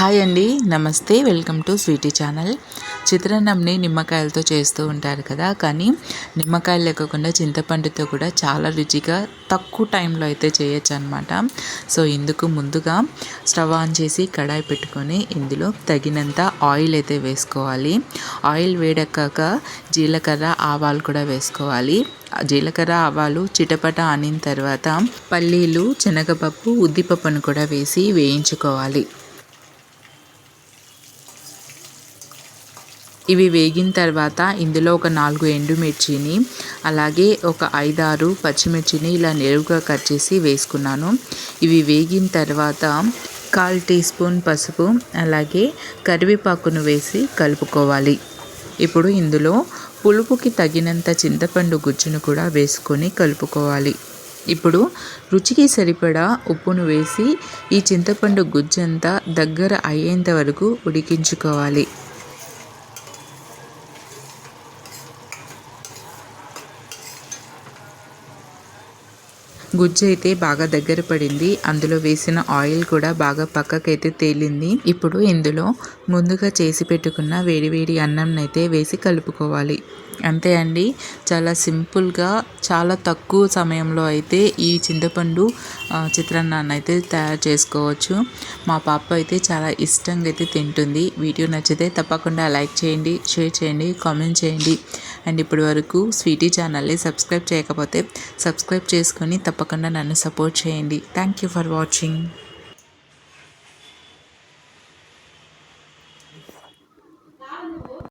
Hi అండి నమస్తే welcome to Sweety channel. చిత్రాన్నంని నిమ్మకాయలతో చేస్తూ ఉంటారు కదా కానీ నిమ్మకాయలు లేకుండా చింతపండుతో కూడా చాలా రుచిగా తక్కువ టైంలో అయితే చేయొచ్చు అనమాట సో ఇందుకు ముందుగా స్టవ్ ఆన్ చేసి కడాయి పెట్టుకొని ఇందులో తగినంత ఆయిల్ అయితే వేసుకోవాలి. ఆయిల్ వేడెక్కాక జీలకర్ర ఆవాలు కూడా వేసుకోవాలి. జీలకర్ర ఆవాలు చిటపట ఆనిన తర్వాత పల్లీలు శనగపప్పు ఉద్దిపప్పును కూడా వేసి వేయించుకోవాలి. ఇవి వేగిన తర్వాత ఇందులో ఒక నాలుగు ఎండుమిర్చిని అలాగే ఒక ఐదారు పచ్చిమిర్చిని ఇలా నెరువుగా కట్ చేసి వేసుకున్నాను. ఇవి వేగిన తర్వాత కాల్ టీ స్పూన్ పసుపు అలాగే కరివేపాకును వేసి కలుపుకోవాలి. ఇప్పుడు ఇందులో పులుపుకి తగినంత చింతపండు గుజ్జును కూడా వేసుకొని కలుపుకోవాలి. ఇప్పుడు రుచికి సరిపడా ఉప్పును వేసి ఈ చింతపండు గుజ్జంతా దగ్గర అయ్యేంత వరకు ఉడికించుకోవాలి. గుజ్జు అయితే బాగా దగ్గర పడింది. అందులో వేసిన ఆయిల్ కూడా బాగా పక్కకైతే తేలింది. ఇప్పుడు ఇందులో ముందుగా చేసి పెట్టుకున్న వేడివేడి అన్నం అయితే వేసి కలుపుకోవాలి. అంతే అండి. చాలా సింపుల్గా చాలా తక్కువ సమయంలో అయితే ఈ చింతపండు చిత్రాన్నాన్ని అయితే తయారు చేసుకోవచ్చు. మా పాప అయితే చాలా ఇష్టంగా అయితే తింటుంది. వీడియో నచ్చితే తప్పకుండా లైక్ చేయండి షేర్ చేయండి కామెంట్ చేయండి. అండ్ ఇప్పటి వరకు స్వీటీ ఛానల్ని సబ్స్క్రైబ్ చేయకపోతే సబ్స్క్రైబ్ చేసుకొని తప్పకుండా నన్ను సపోర్ట్ చేయండి. Thank you for watching